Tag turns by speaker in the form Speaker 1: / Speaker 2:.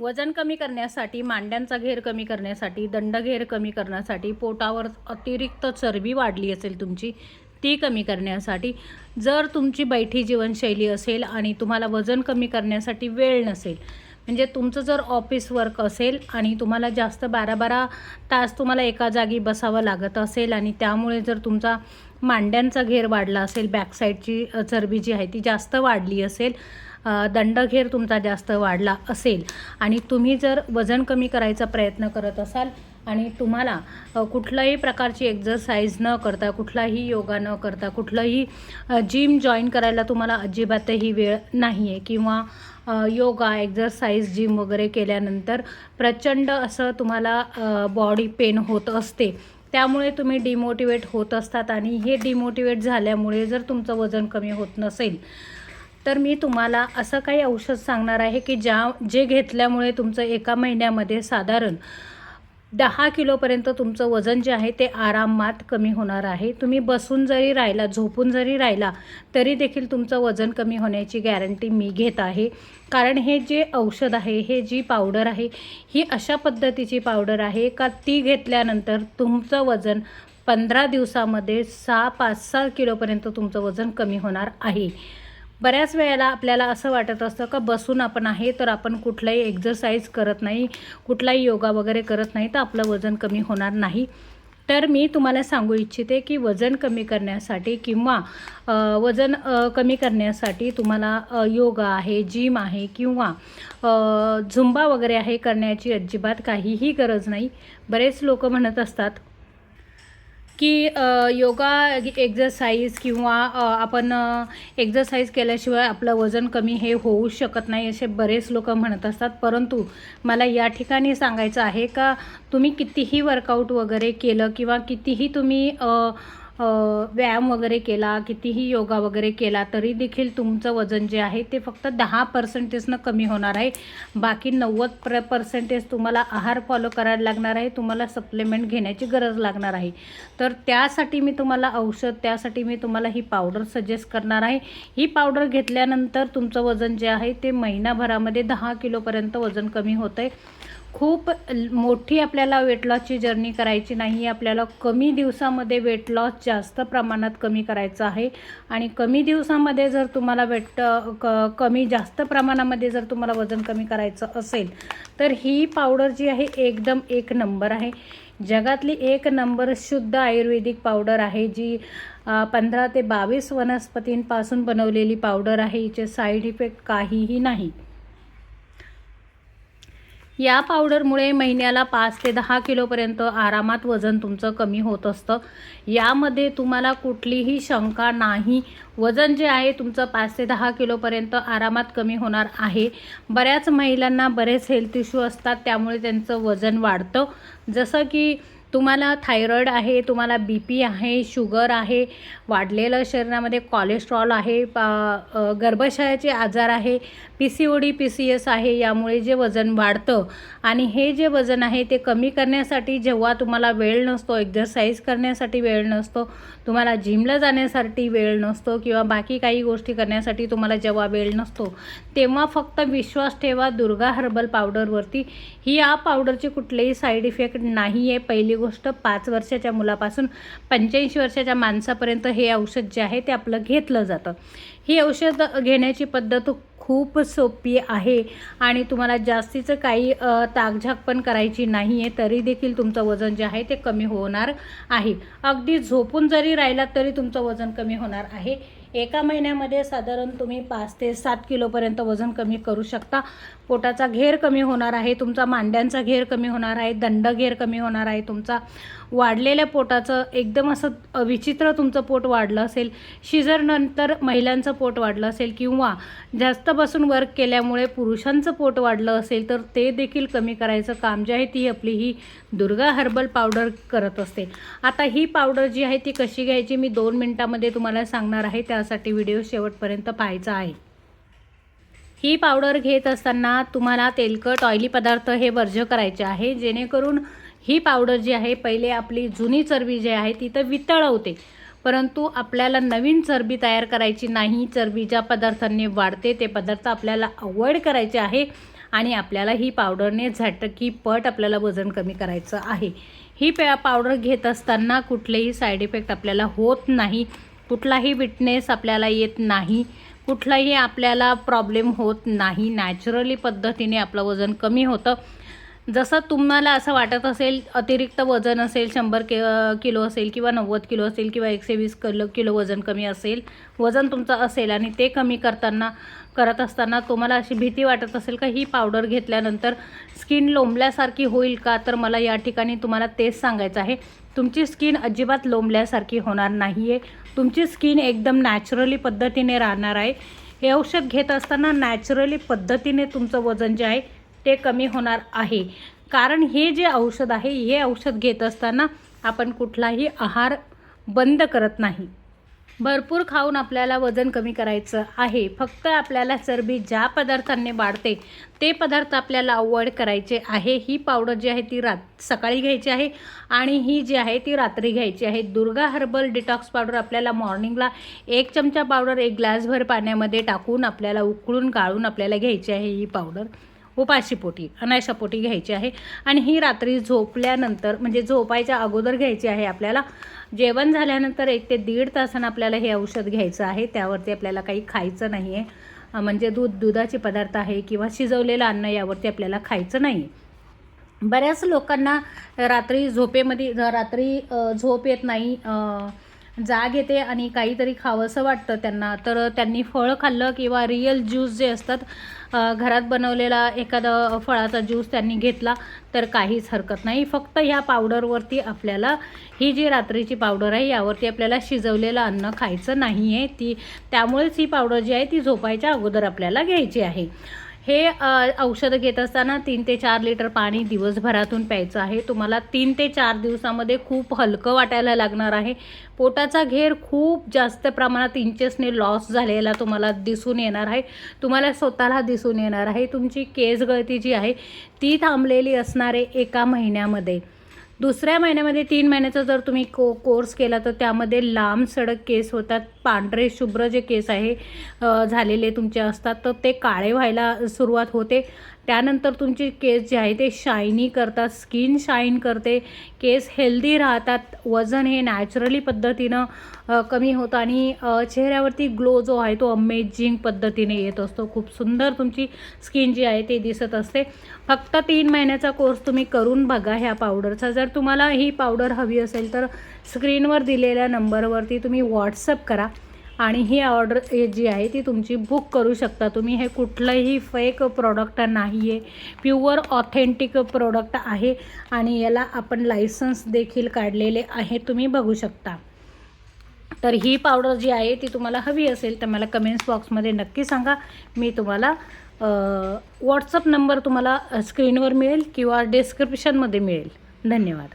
Speaker 1: वजन कमी करण्यासाठी मांड्यांचा घेर कमी करण्यासाठी दंडघेर कमी करण्यासाठी पोटावर अतिरिक्त चरबी वाढली असेल तुमची ती कमी करण्यासाठी. जर तुमची बैठी जीवनशैली असेल आणि तुम्हाला वजन कमी करण्यासाठी वेळ नसेल म्हणजे तुमचं जर ऑफिस वर्क असेल आणि तुम्हाला जास्त बारा बारा तास तुम्हाला एका जागी बसावं लागत असेल आणि त्यामुळे जर तुमचा मांड्यांचा घेर वाढला असेल बॅकसाईडची चरबी जी आहे ती जास्त वाढली असेल दंडघेर तुमचा जास्त वाढला असेल. आणि तुम्ही जर वजन कमी करायचा प्रयत्न करत असाल आणि तुम्हाला कुठल्याही प्रकारची एक्झरसाईज न करता कुठलाही योगा न करता कुठलंही जिम जॉईन करायला तुम्हाला अजिबातही वेळ नाही आहे किंवा योगा एक्झरसाईज जिम वगैरे केल्यानंतर प्रचंड असं तुम्हाला बॉडी पेन होत असते. त्यामुळे तुम्ही डिमोटिवेट होत असतात आणि हे डिमोटिवेट झाल्यामुळे जर तुमचं वजन कमी होत नसेल तर मी तुम्हाला असं काही औषध सांगणार आहे की ज्या जे घेतल्यामुळे तुमचं एका महिन्यामध्ये साधारण दहा किलोपर्यंत तुमचं वजन जे आहे ते आरामात कमी होणार आहे. तुम्ही बसून जरी राहिला झोपून जरी राहिला तरी देखील तुमचं वजन कमी होण्याची गॅरंटी मी घेत आहे. कारण हे जे औषध आहे हे जी पावडर आहे ही अशा पद्धतीची पावडर आहे का ती घेतल्यानंतर तुमचं वजन पंधरा दिवसामध्ये सहा पाच सहा किलोपर्यंत तुमचं वजन कमी होणार आहे. बऱ्याच वेळेला आपल्याला असं वाटत असतं का बसून आपण आहे तर आपण कुठलाही एक्झरसाईज करत नाही कुठलाही योगा वगैरे करत नाही तर आपलं वजन कमी होणार नाही. तर मी तुम्हाला सांगू इच्छिते की वजन कमी करण्यासाठी किंवा वजन कमी करण्यासाठी तुम्हाला योगा आहे जिम आहे किंवा झुंबा वगैरे आहे करण्याची अजिबात काहीही गरज नाही. बरेच लोक म्हणत असतात की योगा एक्झरसाईज किंवा आपण एक्झरसाईज केल्याशिवाय आपलं वजन कमी हे होऊ शकत नाही असे बरेच लोक म्हणत असतात. परंतु मला या ठिकाणी सांगायचं आहे का तुम्ही कितीही वर्कआउट वगैरे केलं किंवा कितीही तुम्ही व्यायाम वगैरे केला कितीही योगा वगैरे केला तरी देखील तुमचं वजन जे आहे ते फक्त दहा पर्सेंटेजनं कमी होणार आहे. बाकी नव्वद प्र पर्सेंटेज तुम्हाला आहार फॉलो करायला लागणार आहे तुम्हाला सप्लिमेंट घेण्याची गरज लागणार आहे. तर त्यासाठी मी तुम्हाला औषध त्यासाठी मी तुम्हाला ही पावडर सजेस्ट करणार आहे. ही पावडर घेतल्यानंतर तुमचं वजन जे आहे ते महिनाभरामध्ये दहा किलोपर्यंत वजन कमी होतं आहे खूप मोठी आपल्याला वेट लॉसची जर्नी करायची नाही आपल्याला कमी दिवसामध्ये वेट लॉस जास्त प्रमाणात कमी करायचं आहे. आणि कमी दिवसामध्ये जर तुम्हाला वेट क कमी जास्त प्रमाणामध्ये जर तुम्हाला वजन कमी करायचं असेल तर ही पावडर जी आहे एकदम एक नंबर आहे. जगातली एक नंबर शुद्ध आयुर्वेदिक पावडर आहे जी पंधरा ते बावीस वनस्पतींपासून बनवलेली पावडर आहे. हिचे साईड इफेक्ट काहीही नाही. या पावडरमुळे महिन्याला पाच ते दहा किलोपर्यंत आरामात वजन तुमचं कमी होत असतं. यामध्ये तुम्हाला कुठलीही शंका नाही. वजन जे आहे तुमचं पाच ते दहा किलोपर्यंत आरामात कमी होणार आहे. बऱ्याच महिलांना बरेच हेल्थ इश्यू असतात त्यामुळे त्यांचं वजन वाढतं. जसं की तुम्हाला थायरॉईड आहे तुम्हाला बी पी आहे शुगर आहे वाढलेलं शरीरामध्ये कोलेस्ट्रॉल आहे पा- गर्भाशयाचे आजार आहे P C O D P C S आहे यामुळे जे वजन वाढतं आणि हे जे वजन आहे ते कमी करण्यासाठी जेव्हा तुम्हाला वेळ नसतो एक्झरसाईज करण्यासाठी वेळ नसतो तुम्हाला जिमला जाण्यासाठी वेळ नसतो किंवा बाकी काही गोष्टी करण्यासाठी तुम्हाला जेव्हा वेळ नसतो तेव्हा फक्त विश्वास ठेवा दुर्गा हर्बल पावडरवरती ही या पावडरचे कुठलेही साईड इफेक्ट नाही आहे पहिली गोष्ट पाच वर्षाच्या मुलापासून पंच्याऐंशी वर्षाच्या माणसापर्यंत हे औषध जे आहे ते आपलं घेतलं जातं. ही औषध घेण्याची पद्धत खूप सोपी आहे आणि तुम्हाला जास्तीचं काही ताकझाक पण करायची नाही आहे तरी देखील तुमचं वजन जे आहे ते कमी होणार आहे. अगदी झोपून जरी राहिलात तरी तुमचं वजन कमी होणार आहे. एका महिन्यामध्ये साधारण तुम्ही पाच ते सात किलोपर्यंत वजन कमी करू शकता. पोटाचा घेर कमी होणार आहे तुमचा मांड्यांचा घेर कमी होणार आहे दंड घेर कमी होणार आहे तुमचा. वाढलेल्या पोटाचं एकदम असं विचित्र तुमचं पोट वाढलं असेल शिजरनंतर महिलांचं पोट वाढलं असेल किंवा जास्त बसून वर्क केल्यामुळे पुरुषांचं पोट वाढलं असेल तर ते देखील कमी करायचं काम जे आहे ती आपली ही दुर्गा हर्बल पावडर करत असते. आता ही पावडर जी आहे ती कशी घ्यायची? मी दोन मिनटामध्ये तुम्हाला सांगणार आहे. त्यासाठी व्हिडिओ शेवटपर्यंत पाहायचा आहे. ही पावडर घेत असताना तुम्हाला तेलकट ऑइली पदार्थ हे वर्ज्य करायचे आहे. जेणेकरून ही पावडर जी आहे पहिले आपली जुनी चरबी जी आहे ती तर वितळवते. परंतु आपल्याला नवीन चरबी तयार करायची नाही. चरबी ज्या पदार्थांनी वाढते ते पदार्थ आपल्याला अवॉइड करायचे आहे आणि आपल्याला ही पावडरने झटकी पट आपल्याला वजन कमी करायचं आहे. ही पे पावडर घेत असताना कुठलेही साईड इफेक्ट आपल्याला होत नाही. कुठलाही विटनेस आपल्याला येत नाही. कुठलाही आपल्याला प्रॉब्लेम होत नाही. नॅचरली पद्धतीने आपलं वजन कमी होतं. जसं तुम्हाला असं वाटत असेल अतिरिक्त वजन असेल शंभर कि किलो असेल किंवा नव्वद किलो असेल किंवा एकशे वीस किलो किलो वजन कमी असेल वजन तुमचं असेल आणि ते कमी करताना करत असताना तुम्हाला अशी भीती वाटत असेल का ही पावडर घेतल्यानंतर स्किन लोंबल्यासारखी होईल का? तर मला या ठिकाणी तुम्हाला तेच सांगायचं आहे. तुमची स्किन अजिबात लोंबल्यासारखी होणार नाही आहे तुमची स्किन एकदम नॅचरली पद्धतीने राहणार आहे. हे औषध घेत असताना नॅचरली पद्धतीने तुमचं वजन जे आहे ते कमी होणार आहे. कारण हे जे औषध आहे हे औषध घेत असताना आपण कुठलाही आहार बंद करत नाही. भरपूर खाऊन आपल्याला वजन कमी करायचं आहे. फक्त आपल्याला चरबी ज्या पदार्थांनी वाढते ते पदार्थ आपल्याला अवॉइड करायचे आहे. ही पावडर जी आहे ती रात सकाळी घ्यायची आहे आणि ही जी आहे ती रात्री घ्यायची आहे. दुर्गा हर्बल डिटॉक्स पावडर आपल्याला मॉर्निंगला एक चमचा पावडर एक ग्लासभर पाण्यामध्ये टाकून आपल्याला उकळून गाळून आपल्याला घ्यायची आहे ही पावडर. उपाशीपोटी अनायशापोटी घ्यायची आहे. आणि ही रात्री झोपल्यानंतर म्हणजे झोपायच्या अगोदर घ्यायची आहे आपल्याला. जेवण झाल्यानंतर एक ते दीड तासानं आपल्याला हे औषध घ्यायचं आहे. त्यावरती आपल्याला काही खायचं नाही आहे म्हणजे दूध दुधाचे पदार्थ आहे किंवा शिजवलेलं अन्न यावरती आपल्याला खायचं नाही. आहे बऱ्याच लोकांना रात्री झोपेमध्ये रात्री झोप येत नाही जाग येते आणि काहीतरी खावंसं वाटतं त्यांना. तर त्यांनी फळ खाल्लं किंवा रिअल ज्यूस जे असतात घरात बनवलेला एखादा फळाचा ज्यूस त्यांनी घेतला तर काहीच हरकत नाही. फक्त ह्या पावडरवरती आपल्याला ही जी रात्रीची पावडर आहे यावरती आपल्याला शिजवलेलं अन्न खायचं नाही आहे ती त्यामुळेच ही पावडर जी आहे ती झोपायच्या अगोदर आपल्याला घ्यायची आहे. हे औषधं घेत असताना तीन ते चार लिटर पाणी दिवसभरातून प्यायचं आहे. तुम्हाला तीन ते चार दिवसामध्ये खूप हलकं वाटायला लागणार आहे. पोटाचा घेर खूप जास्त प्रमाणात इंचेसने लॉस झालेला तुम्हाला दिसून येणार आहे. तुम्हाला स्वतःला दिसून येणार आहे. तुमची केस गळती जी आहे ती थांबलेली असणार आहे एका महिन्यामध्ये. दुसऱ्या महिन्यामध्ये तीन महिन्याचा जर तुम्ही को कोर्स केला तर त्यामध्ये लांब सडक केस होतात. पांढरे शुभ्र जे केस आहे झालेले तुमचे असतात तर ते काळे व्हायला सुरुवात होते. त्यानंतर तुमचे केस जे आहे ते शायनी करतात स्किन शाईन करते. केस हेल्दी राहतात वजन हे नॅचरली पद्धतीनं कमी होतं. आणि चेहऱ्यावरती ग्लो जो आहे तो अमेझिंग पद्धतीने येत असतो. खूप सुंदर तुमची स्किन जी आहे ते दिसत असते. फक्त तीन महिन्याचा कोर्स तुम्ही करून बघा ह्या पावडरचा जर तुम्हाला ही पावडर हवी असेल तर स्क्रीनवर दिलेल्या नंबरवरती तुम्ही व्हॉट्सअप करा. आणि ही ऑर्डर जी आहे ती तुमची बुक करू शकता. तुम्ही हे कुठलंही फेक प्रॉडक्ट नाही आहे प्युअर ऑथेंटिक प्रोडक्ट आहे आणि याला आपण लायसन्स देखील काढलेले आहे तुम्ही बघू शकता. तर ही पावडर जी आहे ती तुम्हाला हवी असेल तर मला कमेंट्स बॉक्समध्ये नक्की सांगा. मी तुम्हाला व्हॉट्सअप नंबर तुम्हाला स्क्रीनवर मिळेल किंवा डिस्क्रिप्शनमध्ये मिळेल. धन्यवाद.